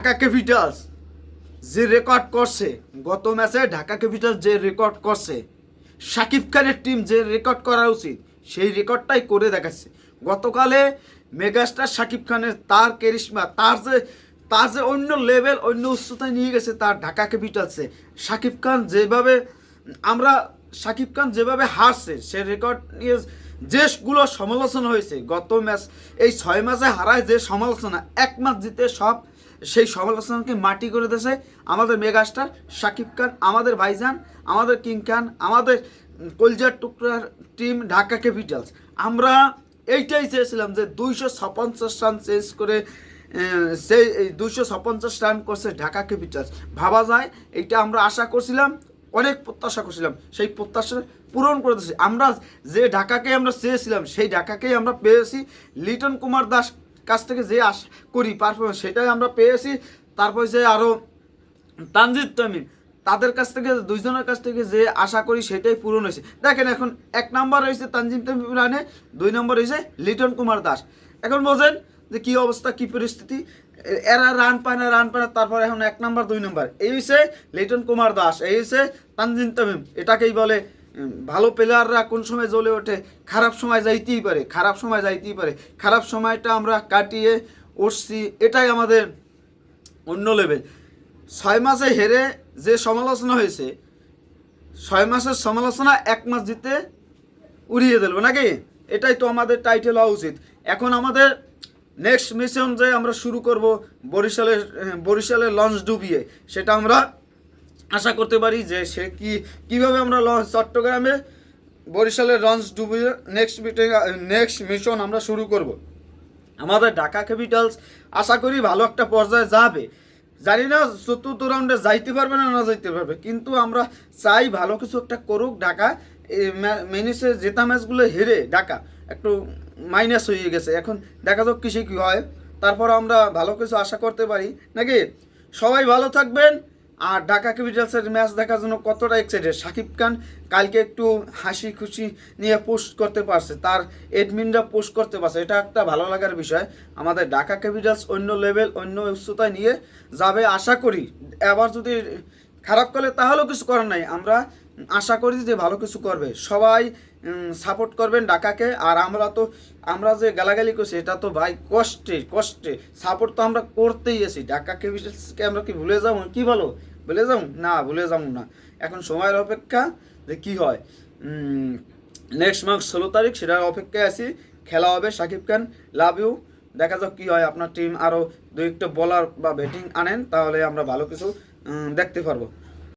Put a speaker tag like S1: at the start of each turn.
S1: Dhaka Capitals যে record করছে, গত ম্যাচে ঢাকা ক্যাপিটালস যে রেকর্ড করছে শাকিব খানের টিম যে রেকর্ড করা উচিত, সেই রেকর্ডটাই করে দেখাচ্ছে। গতকালে মেগাস্টার শাকিব খানের, তার কেরিশমা তার যে তার যে অন্য লেভেল অন্য উচ্চতায় নিয়ে গেছে তার ঢাকা ক্যাপিটালসে শাকিব খান যেভাবে, আমরা শাকিব খান যেভাবে হারছে, সে রেকর্ড নিয়ে যেগুলো সমালোচনা হয়েছে। গত ম্যাচ এই ছয় ম্যাচে হারায় যে সমালোচনা, এক জিতে সব সেই সমালোচনাকে মাটি করে দিয়েছে। আমাদের মেগাস্টার শাকিব খান, আমাদের ভাইজান, আমাদের কিং খান, আমাদের কলজার টুকরার টিম ঢাকা ক্যাপিটালস। আমরা এইটাই চেয়েছিলাম যে দুইশো ছাপঞ্চাশ রান চেঞ্জ করে সেই দুইশো ছাপঞ্চাশ রান করছে ঢাকা ক্যাপিটালস। ভাবা যায়, এইটা আমরা আশা করছিলাম, অনেক প্রত্যাশা করছিলাম, সেই প্রত্যাশা পূরণ করে দিয়েছি। আমরা যে ঢাকাকে আমরা চেয়েছিলাম, সেই ঢাকাকেই আমরা পেয়েছি। লিটন কুমার দাস কাছ থেকে যে আশা করি পারফরমেন্স সেটাই আমরা পেয়েছি। তারপর যে আরও তানজিদ তামিম, তাদের কাছ থেকে, দুইজনের কাছ থেকে যে আশা করি সেটাই পূরণ হয়েছে। দেখেন এখন এক নাম্বার হয়েছে তানজিদ তামিম রানে দুই নম্বর হয়েছে লিটন কুমার দাস। এখন বোঝেন যে কি অবস্থা, কি পরিস্থিতি? এরা রান পায় না, রান পায় না, তারপর এখন এক নাম্বার, দুই নাম্বার। এই হচ্ছে লিটন কুমার দাস, এই হচ্ছে তানজিদ তামিম, এটাকেই বলে ভালো প্লেয়াররা কোন সময় জ্বলে ওঠে? খারাপ সময় যাইতেই পারে, খারাপ সময় যাইতেই পারে। খারাপ সময়টা আমরা কাটিয়ে উঠছি, এটাই আমাদের অন্য লেভেল ছয় মাসে হেরে যে সমালোচনা হয়েছে, ছয় মাসের সমালোচনা এক মাস জিতে উড়িয়ে দিল, নাকি? এটাই তো আমাদের টাইটেল হওয়া উচিত। এখন আমাদের নেক্সট মিশন যে আমরা শুরু করব, বরিশালের বরিশালের লঞ্চ ডুবিয়ে, সেটা আমরা আশা করতে পারি যে সে কি, কীভাবে আমরা লঞ্চ চট্টগ্রামে বরিশালের লঞ্চ ডুবিয়ে নেক্সট মিটিং নেক্সট মিশন আমরা শুরু করব। আমাদের ঢাকা ক্যাপিটালস আশা করি ভালো একটা পর্যায়ে যাবে। জানি না চতুর্থ রাউন্ডে যাইতে পারবে না না যাইতে পারবে, কিন্তু আমরা চাই ভালো কিছু একটা করুক ঢাকা। মেনিসে জেতা ম্যাচগুলো হেরে ঢাকা একটু মাইনাস হয়ে গেছে। এখন দেখা যাক কিসে কী হয়। তারপর আমরা ভালো কিছু আশা করতে পারি। নাকি? সবাই ভালো থাকবেন। আর ঢাকা ক্যাপিটালসের ম্যাচ দেখার জন্য কতটা এক্সাইটেড সাকিব খান কালকে একটু হাসি খুশি নিয়ে পোস্ট করতে পারছে, তার এডমিনরা পোস্ট করতে পারছে। এটা একটা ভালো লাগার বিষয়। আমাদের ঢাকা ক্যাপিটালস অন্য লেভেল অন্য উচ্চতায় নিয়ে যাবে আশা করি। এবার যদি খারাপ করে তাহলেও কিছু করার নাই। আমরা আশা করি যে ভালো কিছু করবে। সবাই সাপোর্ট করবেন ঢাকাকে। আর আমরা তো, আমরা যে গালাগালি করছি, এটা তো ভাই কষ্টে কষ্টে। সাপোর্ট তো আমরা করতেই আছি ঢাকা ক্যাপিটালসকে আমরা কি ভুলে যাব? কি বলো? ভুলে যাও না, ভুলে যাও না। এখন সময়ের অপেক্ষা যে কি হয়? নেক্সট মাস ষোলো তারিখ, সেটার অপেক্ষায় আছি। খেলা হবে, সাকিব খান লাভ ইউ দেখা যাক কি হয়। আপনার টিম আরও দু একটা বলার বা ব্যাটিং আনেন, তাহলে আমরা ভালো কিছু দেখতে পারব।